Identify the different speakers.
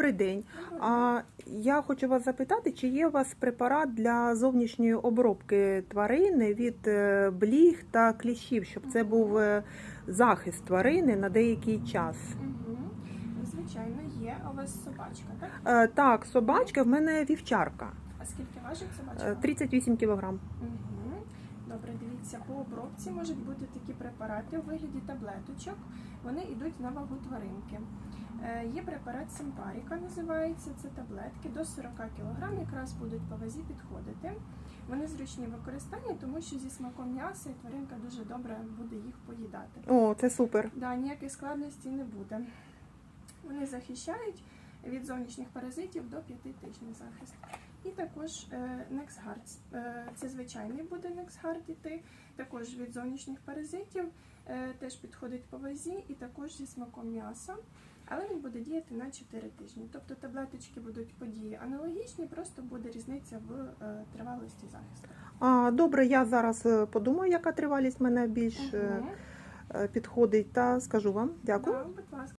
Speaker 1: Добрий день. А я хочу вас запитати, чи є у вас препарат для зовнішньої обробки тварини від е, бліг та кліщів, щоб це був е, захист тварини на деякий час?
Speaker 2: Звичайно, є. У вас собачка, так?
Speaker 1: Е, Так, собачка в мене вівчарка,
Speaker 2: А скільки важить собачка?
Speaker 1: 38 кілограм.
Speaker 2: Добре, дивіться, по обробці можуть бути такі препарати у вигляді таблеточок. Вони йдуть на вагу тваринки. Е, Є препарат Симпаріка, називається це таблетки до 40 кг, якраз будуть по вазі підходити. Вони зручні в використанні, тому що зі смаком м'яса і тваринка дуже добре буде їх поїдати.
Speaker 1: О, це супер.
Speaker 2: Да, ніяких складностей не буде. Вони захищають від зовнішніх паразитів до 5 тижнів захист. І також е, Е, це звичайний буде NexGard іти, також від зовнішніх паразитів, е, теж підходить по вазі і також зі смаком м'яса. Але він буде діяти на 4 тижні. Тобто таблеточки будуть події аналогічні, просто буде різниця в тривалості захисту.
Speaker 1: А, добре, я зараз подумаю, яка тривалість мене більш е, підходить, та скажу вам. Дякую.
Speaker 2: Да, будь ласка.